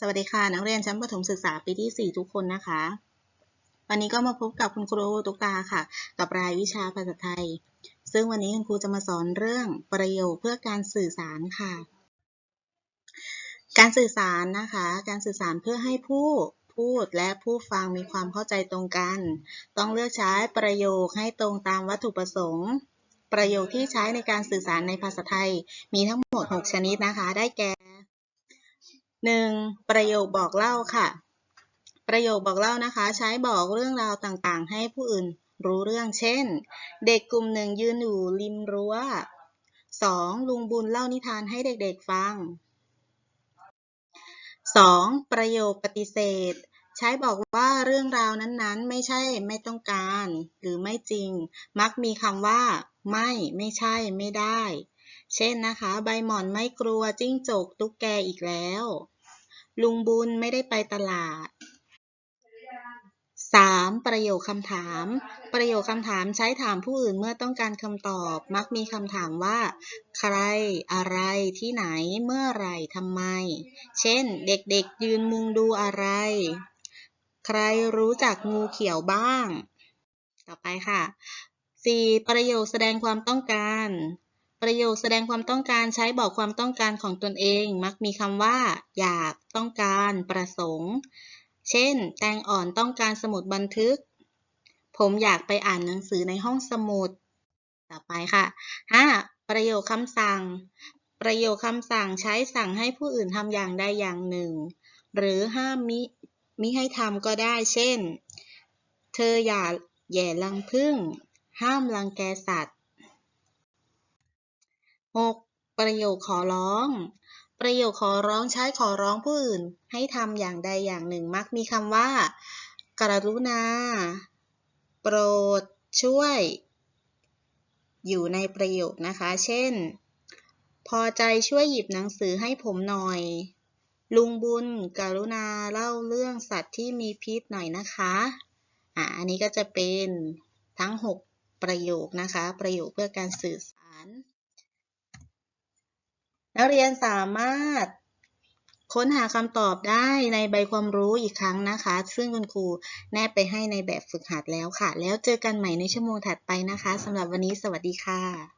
สวัสดีค่ะ นักเรียนชั้นประถมศึกษาปีที่ 4 ทุกคนนะคะ วันนี้ก็มาพบกับคุณครูตุ๊กตาค่ะ กับรายวิชาภาษาไทย ซึ่งวันนี้คุณครูจะมาสอนเรื่องประโยคเพื่อการสื่อสารค่ะ การสื่อสารนะคะ การสื่อสารเพื่อให้ผู้พูดและผู้ฟังมีความเข้าใจตรงกัน ต้องเลือกใช้ประโยคให้ตรงตามวัตถุประสงค์ ประโยคที่ใช้ในการสื่อสารในภาษาไทย มีทั้งหมด 6 ชนิดนะคะ ได้แก่ 1. ประโยคบอกเล่าค่ะ ประโยคบอกเล่านะคะ ใช้บอกเรื่องราวต่างๆ ให้ผู้อื่นรู้เรื่อง เช่น เด็กกลุ่มหนึ่งยืนอยู่ริมรั้ว 2. ลุงบุญเล่านิทานให้เด็กๆฟัง 2. ประโยคปฏิเสธ ใช้บอกว่าเรื่องราวนั้นๆ ไม่ใช่ไม่ต้องการ หรือไม่จริง มักมีคำว่า ไม่ ไม่ใช่ ไม่ได้ เช่นนะคะ ใบหม่อนไม่กลัวจิ้งจกตุ๊กแกอีกแล้ว ลุงบุญไม่ได้ไปตลาด 3. ประโยคคำถาม ประโยคคำถามใช้ถามผู้อื่นเมื่อต้องการคำตอบ มักมีคำถามว่า ใคร อะไร ที่ไหน เมื่อไรทำไม เช่น เด็กๆ ยืนมุงดูอะไร ใครรู้จักงูเขียวบ้าง ต่อไปค่ะ 4. ประโยคแสดงความต้องการ ประโยคแสดงความต้องการใช้บอกความต้องการของตนเอง มักมีคำว่า อยากต้องการ ประสงค์ เช่น แตงอ่อนต้องการสมุดบันทึก ผมอยากไปอ่านหนังสือในห้องสมุด ต่อไปค่ะ 5. ประโยคคำสั่ง ประโยคคำสั่งใช้สั่งให้ผู้อื่นทำอย่างใดอย่างหนึ่ง หรือห้ามมิมิให้ทำก็ได้ เช่น เธออย่าแย่ลังพึ่ง ห้ามรังแกสัตว์ 6. ประโยคขอร้อง ประโยคขอร้องใช้ขอร้องผู้อื่น ให้ทำอย่างใดอย่างหนึ่งมักมีคำว่า กรุณา โปรด ช่วย อยู่ในประโยคนะคะ เช่น พอใจช่วยหยิบหนังสือให้ผมหน่อย ลุงบุญ กรุณาเล่าเรื่องสัตว์ที่มีพิษหน่อยนะคะอ่าอันนี้ก็จะเป็นทั้ง 6 ประโยคนะคะ ประโยคเพื่อการสื่อสาร นักเรียนสามารถค้นหาคำตอบได้ในใบความรู้อีกครั้งนะคะ ซึ่งคุณครูแนบไปให้ในแบบฝึกหัดแล้วค่ะ แล้วเจอกันใหม่ในชั่วโมงถัดไปนะคะสำหรับวันนี้สวัสดีค่ะ